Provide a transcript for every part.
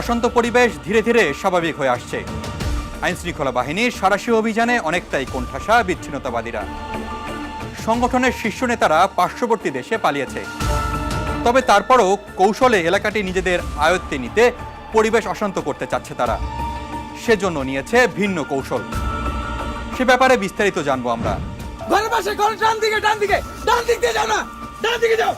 অশান্ত পরিবেশ ধীরে ধীরে স্বাভাবিক হয়ে আসছে। আইনশৃঙ্খলা বাহিনীর সারাশি অভিযানে অনেকটাই কোণঠাসা বিচ্ছিন্নতাবাদীরা। সংগঠনের শীর্ষ নেতারা পার্শ্ববর্তী দেশে পালিয়েছে। তবে তারপরও কৌশলে এলাকাটি নিজেদের আয়ত্তে নিতে পরিবেশ অশান্ত করতে চাচ্ছে তারা। সেজন্য নিয়েছে ভিন্ন কৌশল। সে ব্যাপারে বিস্তারিত জানব আমরা। ঘরের পাশে ঘরের ডান দিকে ডান দিকে, ডান দিক দিয়ে যাও না, ডান দিকে যাও।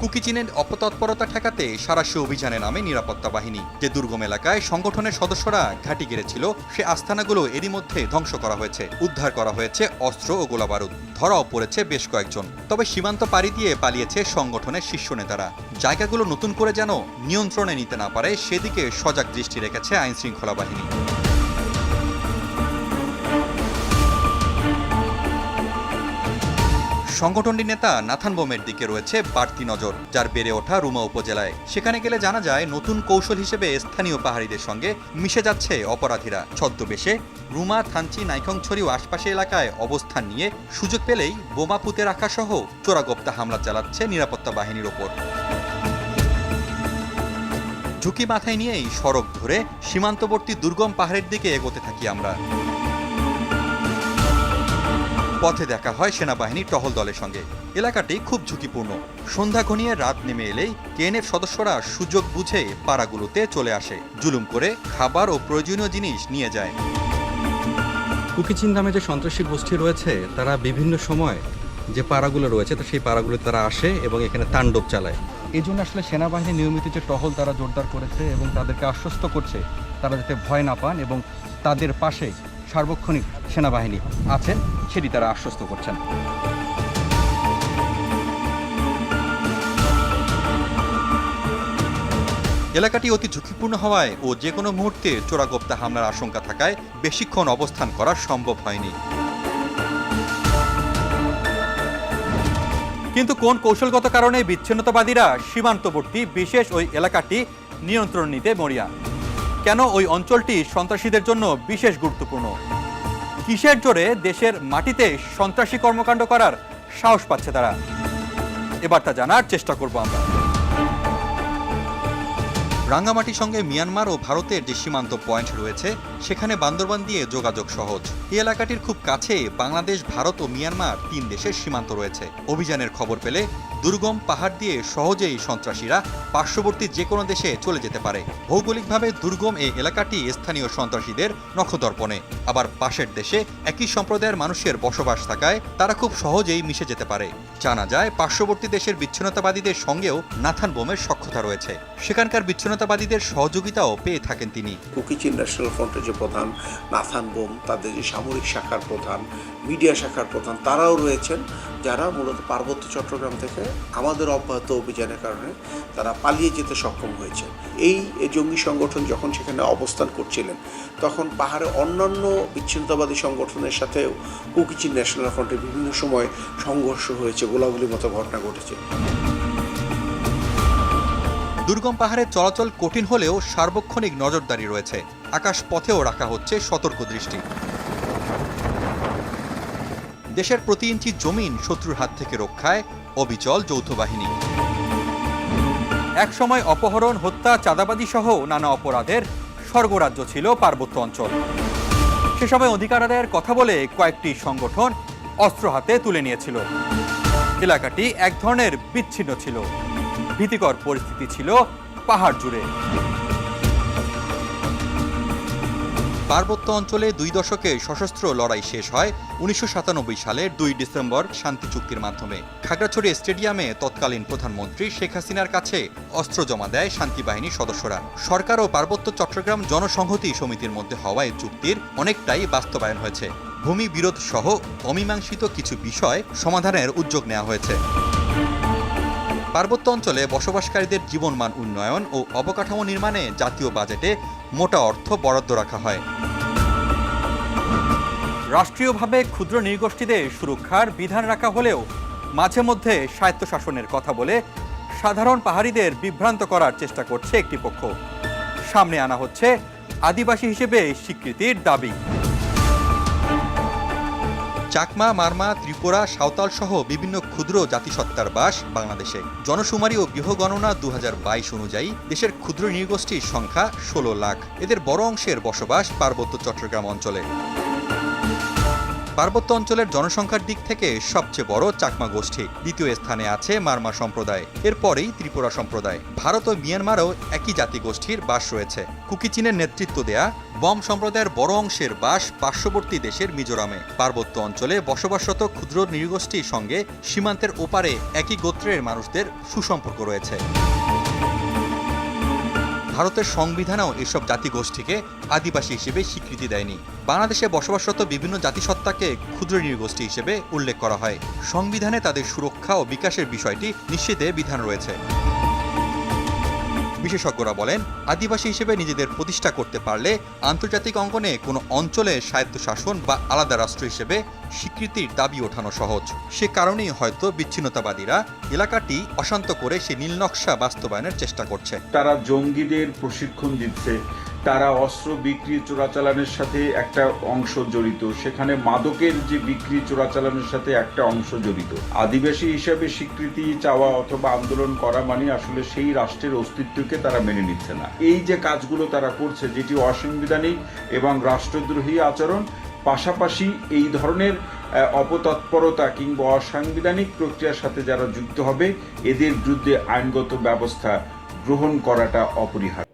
কুকিচিনের অপতৎপরতা ঠেকাতে সারাশি অভিযানে নামে নিরাপত্তা বাহিনী। যে দুর্গম এলাকায় সংগঠনের সদস্যরা ঘাঁটি গেড়েছিল, সে আস্থানাগুলো এরই মধ্যে ধ্বংস করা হয়েছে। উদ্ধার করা হয়েছে অস্ত্র ও গোলাবারুদ। ধরাও পড়েছে বেশ কয়েকজন। তবে সীমান্ত পাড়ি দিয়ে পালিয়েছে সংগঠনের শীর্ষ নেতারা। জায়গাগুলো নতুন করে যেন নিয়ন্ত্রণে নিতে না পারে, সেদিকে সজাগ দৃষ্টি রেখেছে আইন শৃঙ্খলা বাহিনী। সংগঠনটির নেতা নাথান বোমের দিকে রয়েছে বাড়তি নজর, যার বেড়ে ওঠা রুমা উপজেলায়। সেখানে গেলে জানা যায়, নতুন কৌশল হিসেবে স্থানীয় পাহাড়িদের সঙ্গে মিশে যাচ্ছে অপরাধীরা। ছদ্মবেশে রুমা, থানচি নাইখংছড়ি ও আশপাশে এলাকায় অবস্থান নিয়ে সুযোগ পেলেই বোমা পুঁতে রাখা সহ চোরাগোপ্তা হামলা চালাচ্ছে নিরাপত্তা বাহিনীর ওপর। ঝুঁকি মাথায় নিয়েই সড়ক ধরে সীমান্তবর্তী দুর্গম পাহাড়ের দিকে এগোতে থাকি আমরা। পথে দেখা হয় সেনাবাহিনীর টহল দলের সঙ্গে। এলাকাটি খুব ঝুঁকিপূর্ণ। সন্ধ্যা ঘনিয়ে রাত নেমে এলেই কেএনএফ সদস্যরা সুযোগ বুঝে পাড়াগুলোতে চলে আসে, জুলুম করে খাবার ও প্রয়োজনীয় জিনিস নিয়ে যায়। কুকিচিন নামে যে সন্ত্রাসী গোষ্ঠী রয়েছে, তারা বিভিন্ন সময় যে পাড়াগুলো রয়েছে, তো সেই পাড়াগুলোতে তারা আসে এবং এখানে তাণ্ডব চালায়। এই জন্য আসলে সেনাবাহিনী নিয়মিত যে টহল তারা জোরদার করেছে এবং তাদেরকে আশ্বস্ত করছে, তারা যাতে ভয় না পান এবং তাদের পাশে সার্বক্ষণিক সেনাবাহিনী আছেন, সেটি তারা আশ্বস্ত করছেন। এলাকাটি অতি ঝুঁকিপূর্ণ হওয়ায় ও যে কোনো মুহূর্তে চোরাগোপ্তা হামলার আশঙ্কা থাকায় বেশিক্ষণ অবস্থান করা সম্ভব হয়নি। কিন্তু কোন কৌশলগত কারণে বিচ্ছিন্নতাবাদীরা সীমান্তবর্তী বিশেষ ওই এলাকাটি নিয়ন্ত্রণ নিতে মরিয়া? কেন ওই অঞ্চলটি সন্ত্রাসীদের জন্য বিশেষ গুরুত্বপূর্ণ? কিসের জোরে দেশের মাটিতে সন্ত্রাসী কর্মকাণ্ড করার সাহস পাচ্ছে তারা? এবার তা জানার চেষ্টা করব আমরা। রাঙ্গামাটির সঙ্গে মিয়ানমার ও ভারতের যে সীমান্ত পয়েন্ট রয়েছে, সেখানে বান্দরবান দিয়ে যোগাযোগ সহজ। এই এলাকাটির খুব কাছে বাংলাদেশ, ভারত ও মিয়ানমার তিন দেশের সীমান্ত রয়েছে। অভিযানের খবর পেলে দুর্গম পাহাড় দিয়ে সহজেই সন্ত্রাসীরা পার্শ্ববর্তী যে কোনো দেশে চলে যেতে পারে। ভৌগোলিকভাবে দুর্গম এই এলাকাটি স্থানীয় সন্ত্রাসীদের নখদর্পণে। আবার পাশের দেশে একই সম্প্রদায়ের মানুষের বসবাস থাকায় তারা খুব সহজেই মিশে যেতে পারে। জানা যায়, পার্শ্ববর্তী দেশের বিচ্ছিন্নতাবাদীদের সঙ্গেও নাথান বোমের সক্ষতা রয়েছে। সেখানকার বিচ্ছিন্নতাবাদীদের সহযোগিতাও পেয়ে থাকেন তিনি। কুকিচিন ন্যাশনাল ফ্রন্টের যে প্রধান, নাথান বোম, তাদের যে সামরিক শাখার প্রধান, মিডিয়া শাখার প্রধান, তারাও রয়েছেন, যারা মূলত পার্বত্য চট্টগ্রাম থেকে আমাদের অব্যাহত অভিযানের কারণে তারা পালিয়ে যেতে সক্ষম হয়েছে। এই জঙ্গি সংগঠন যখন সেখানে অবস্থান করছিলেন, তখন পাহাড়ে অন্যান্য বিচ্ছিন্নতাবাদী সংগঠনের সাথেও কুকিচিন ন্যাশনাল ফ্রন্টের বিভিন্ন সময় সংঘর্ষ হয়েছে, গোলাগুলির মতো ঘটনা ঘটেছে। দুর্গম পাহাড়ে চলাচল কঠিন হলেও সার্বক্ষণিক নজরদারি রয়েছে। আকাশ পথেও রাখা হচ্ছে সতর্ক দৃষ্টি। দেশের প্রতি ইঞ্চি জমিন শত্রুর হাত থেকে রক্ষায় অবিচল যৌথ বাহিনী। একসময় অপহরণ, হত্যা চাঁদাবাদী সহ নানা অপরাধের স্বর্গরাজ্য ছিল পার্বত্য অঞ্চল। সে সময় অধিকার আদায়ের কথা বলে কয়েকটি সংগঠন অস্ত্র হাতে তুলে নিয়েছিল। এলাকাটি এক ধরনের বিচ্ছিন্ন ছিল। ভীতিকর পরিস্থিতি ছিল পাহাড় জুড়ে। পার্বত্য অঞ্চলে দুই দশকে সশস্ত্র লড়াই শেষ হয় উনিশশো সাতানব্বই সালের দুই ডিসেম্বর শান্তি চুক্তির মাধ্যমে। খাগড়াছড়ি স্টেডিয়ামে তৎকালীন প্রধানমন্ত্রী শেখ হাসিনার কাছে অস্ত্র জমা দেয় শান্তি বাহিনীর সদস্যরা। সরকার ও পার্বত্য চট্টগ্রাম জনসংহতি সমিতির মধ্যে হওয়া এই চুক্তির অনেকটাই বাস্তবায়ন হয়েছে। ভূমি বিরোধ সহ অমীমাংসিত কিছু বিষয় সমাধানের উদ্যোগ নেওয়া হয়েছে। পার্বত্য অঞ্চলে বসবাসকারীদের জীবনমান উন্নয়ন ও অবকাঠামো নির্মাণে জাতীয় বাজেটে মোটা অর্থ বরাদ্দ রাখা হয়। রাষ্ট্রীয়ভাবে ক্ষুদ্র নৃগোষ্ঠীদের সুরক্ষার বিধান রাখা হলেও মাঝে মধ্যে স্বায়ত্তশাসনের কথা বলে সাধারণ পাহাড়িদের বিভ্রান্ত করার চেষ্টা করছে একটি পক্ষ। সামনে আনা হচ্ছে আদিবাসী হিসেবে স্বীকৃতির দাবি। চাকমা, মারমা, ত্রিপুরা, সাঁওতাল সহ বিভিন্ন ক্ষুদ্র জাতিসত্তার বাস বাংলাদেশে। জনশুমারি ও গৃহগণনা দু হাজার বাইশ অনুযায়ী দেশের ক্ষুদ্র নৃগোষ্ঠীর সংখ্যা ষোলো লাখ। এদের বড় অংশের বসবাস পার্বত্য চট্টগ্রাম অঞ্চলে। পার্বত্য অঞ্চলের জনসংখ্যার দিক থেকে সবচেয়ে বড় চাকমা গোষ্ঠী। দ্বিতীয় স্থানে আছে মারমা সম্প্রদায়। এরপরেই ত্রিপুরা সম্প্রদায়। ভারত ও মিয়ানমারও একই জাতিগোষ্ঠীর বাস রয়েছে। কুকিচিনের নেতৃত্ব দেয়া বম সম্প্রদায়ের বড় অংশের বাস পার্শ্ববর্তী দেশের মিজোরামে। পার্বত্য অঞ্চলে বসবাসরত ক্ষুদ্র নৃগোষ্ঠীর সঙ্গে সীমান্তের ওপারে একই গোত্রের মানুষদের সুসম্পর্ক রয়েছে। ভারতের সংবিধানেও এসব জাতিগোষ্ঠীকে আদিবাসী হিসেবে স্বীকৃতি দেয়নি। বাংলাদেশে বসবাসরত বিভিন্ন জাতিসত্তাকে ক্ষুদ্র নৃগোষ্ঠী হিসেবে উল্লেখ করা হয়। সংবিধানে তাদের সুরক্ষা ও বিকাশের বিষয়টি নিশ্চিতে বিধান রয়েছে। বিশেষজ্ঞরা বলেন, আদিবাসী হিসেবে নিজেদের প্রতিষ্ঠা করতে পারলে আন্তর্জাতিক অঙ্গনে কোনো অঞ্চলে স্বায়ত্তশাসন বা আলাদা রাষ্ট্র হিসেবে স্বীকৃতির দাবি ওঠানো সহজ। সে কারণেই হয়তো বিচ্ছিন্নতাবাদীরা এলাকাটি অশান্ত করে সে নীলনকশা বাস্তবায়নের চেষ্টা করছে। তারা জঙ্গিদের প্রশিক্ষণ দিচ্ছে তারা অস্ত্র বিক্রি চোরাচালানের সাথে একটা অংশ জড়িত। সেখানে মাদকের যে বিক্রি চোরাচালানের সাথে একটা অংশ জড়িত। আদিবাসী হিসাবে স্বীকৃতি চাওয়া অথবা আন্দোলন করা মানে আসলে সেই রাষ্ট্রের অস্তিত্বকে তারা মেনে নিচ্ছে না। এই যে কাজগুলো তারা করছে, যেটি অসাংবিধানিক এবং রাষ্ট্রদ্রোহী আচরণ, পাশাপাশি এই ধরনের অপতৎপরতা কিংবা অসাংবিধানিক প্রক্রিয়ার সাথে যারা যুক্ত হবে, এদের বিরুদ্ধে আইনগত ব্যবস্থা গ্রহণ করাটা অপরিহার্য।